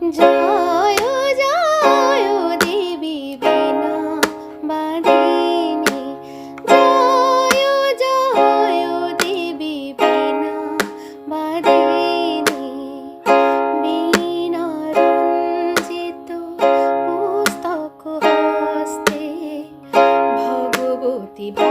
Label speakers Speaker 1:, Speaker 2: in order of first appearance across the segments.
Speaker 1: জয় জয় দেবী বিনা বাদিনী জয় জয় দেবী বিনা বাদিনী বিনা রঞ্জিত ভগবতী বা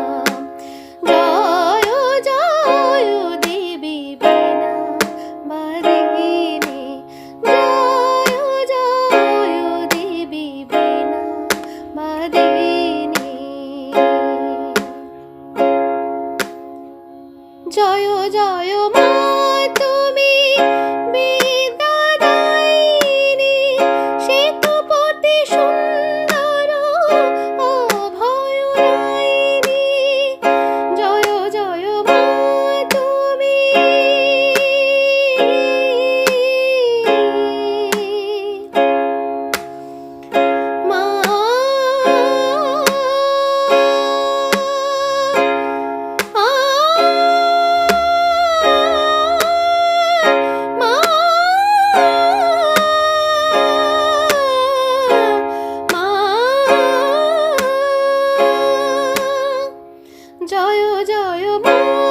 Speaker 1: জয় জয় মা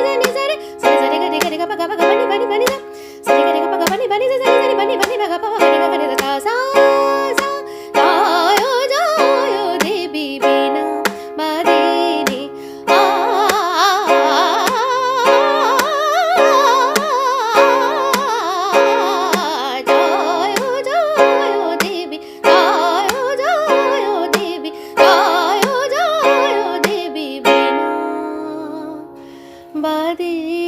Speaker 1: বাদী